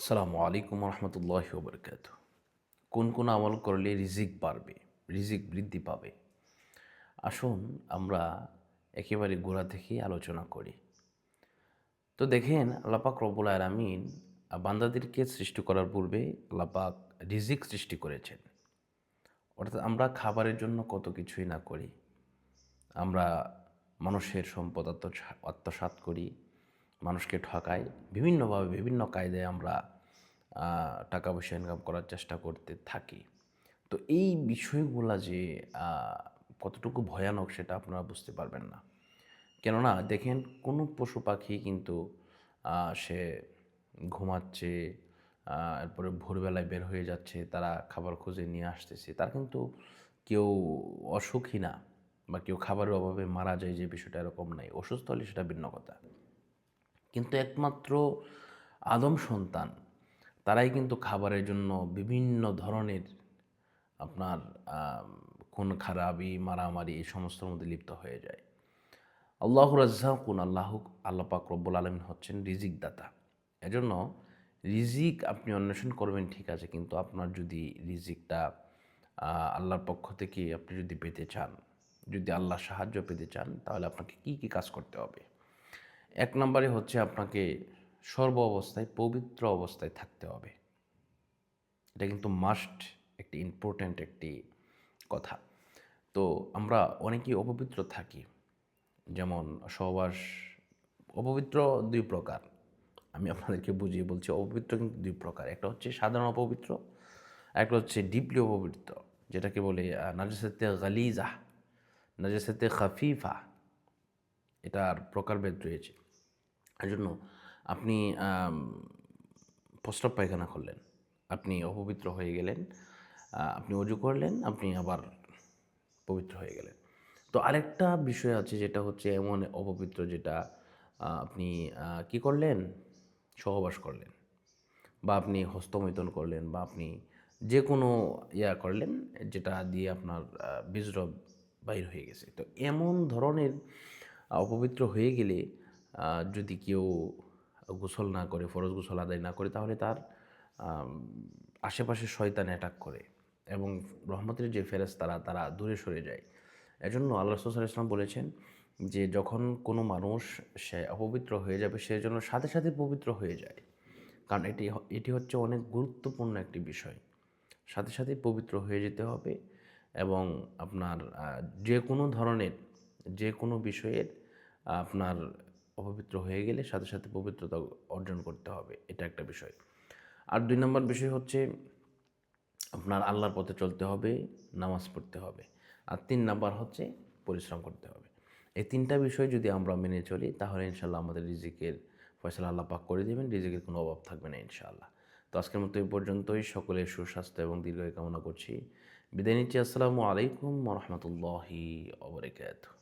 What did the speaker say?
আসসালামু আলাইকুম রহমতুল্লাহ বরকাত কোন কোন আমল করলে রিজিক বাড়বে, রিজিক বৃদ্ধি পাবে? আসুন আমরা একেবারে গোড়া থেকেই আলোচনা করি। তো দেখেন, আল্লাপাক রব্বুল আলমিন বান্দাদেরকে সৃষ্টি করার পূর্বে আল্লাপাক রিজিক সৃষ্টি করেছেন। অর্থাৎ আমরা খাবারের জন্য কত কিছুই না করি। আমরা মানুষের সম্পদ আত্মসা- আত্মসাৎ করি মানুষকে ঠকাই বিভিন্নভাবে বিভিন্ন কায়দায় আমরা টাকা পয়সা ইনকাম করার চেষ্টা করতে থাকি। তো এই বিষয়গুলো যে কতটুকু ভয়ানক সেটা আপনারা বুঝতে পারবেন না। কেননা দেখেন, কোনো পশু পাখি কিন্তু সে ঘুমাচ্ছে এরপরে ভোরবেলায় বের হয়ে যাচ্ছে, তারা খাবার খুঁজে নিয়ে আসতেছে, তার কিন্তু কেউ অসুখী না বা কেউ খাবারের অভাবে মারা যায় যে বিষয়টা এরকম নাই। অসুস্থ হলে সেটা ভিন্ন কথা। কিন্তু একমাত্র আদম সন্তান, তারাই কিন্তু খাবারের জন্য বিভিন্ন ধরনের আপনার খুন, খারাপি, মারামারি এই সমস্তর মধ্যে লিপ্ত হয়ে যায়। আল্লাহ রাজ্জাকুন, আল্লাহ আল্লাহ পাক রব্বুল আলমিন হচ্ছেন রিজিক দাতা এজন্য রিজিক আপনি অন্বেষণ করবেন, ঠিক আছে, কিন্তু আপনার যদি রিজিকটা আল্লাহর পক্ষ থেকে আপনি যদি পেতে চান, যদি আল্লাহর সাহায্য পেতে চান, তাহলে আপনাকে কি কি কাজ করতে হবে? এক নম্বরে হচ্ছে আপনাকে সর্ব অবস্থায়, পবিত্র অবস্থায় থাকতে হবে। এটা কিন্তু মাস্ট একটি ইম্পর্ট্যান্ট একটি কথা। তো আমরা অনেকেই অপবিত্র থাকি। যেমন সহবাস, অপবিত্র দুই প্রকার। আমি আপনাদেরকে বুঝিয়ে বলছি, অপবিত্র কিন্তু দুই প্রকার। একটা হচ্ছে সাধারণ অপবিত্র, একটা হচ্ছে ডিপলি অপবিত্র, যেটাকে বলে নাজাসাতে গালিজা, নাজাসাতে খাফিফা। এটার প্রকারভেদ রয়েছে। এই জন্য আপনি প্রস্রাব পায়খানা করলেন, আপনি অপবিত্র হয়ে গেলেন আপনি অজু করলেন, আপনি আবার পবিত্র হয়ে গেলেন। তো আরেকটা বিষয় আছে যেটা হচ্ছে এমন অপবিত্র যেটা আপনি কি করলেন? সহবাস করলেন বা আপনি হস্তমৈথন করলেন বা আপনি যে কোনো ইয়া করলেন, যেটা দিয়ে আপনার বীজরব বাইর হয়ে গেছে। তো এমন ধরনের অপবিত্র হয়ে গেলে যদি কেউ গোসল না করে, ফরজ গোসল আদায় না করে, তাহলে তার আশেপাশে শয়তান অ্যাটাক করে এবং রহমতের যে ফেরেস তারা তারা দূরে সরে যায়। এজন্য আল্লাহ রসুল ইসলাম বলেছেন যে, যখন কোনো মানুষ সে অপবিত্র হয়ে যাবে, সে যেন সাথে সাথে পবিত্র হয়ে যায়। কারণ এটি এটি হচ্ছে অনেক গুরুত্বপূর্ণ একটি বিষয়। সাথে সাথে পবিত্র হয়ে যেতে হবে এবং আপনার যে কোনো ধরনের যে কোনো বিষয়ের আপনার অপবিত্র হয়ে গেলে সাথে সাথে পবিত্রতা অর্জন করতে হবে, এটা একটা বিষয়। আর দুই নম্বর বিষয় হচ্ছে, আপনার আল্লাহর পথে চলতে হবে, নামাজ পড়তে হবে। আর তিন নাম্বার হচ্ছে, পরিশ্রম করতে হবে। এই তিনটা বিষয় যদি আমরা মেনে চলি, তাহলে ইনশাল্লাহ আমাদের রিজিকের ফয়সালা আল্লাহ পাক করে দেবেন, রিজিকের কোনো অভাব থাকবে না ইনশাআল্লাহ তো আজকের মতো এই পর্যন্তই, সকলের সুস্বাস্থ্য এবং দীর্ঘায়ু কামনা করছি। বিদায় নিচ্ছি, আসসালামু আলাইকুম রহমতুল্লাহি ওবরাকাতুহ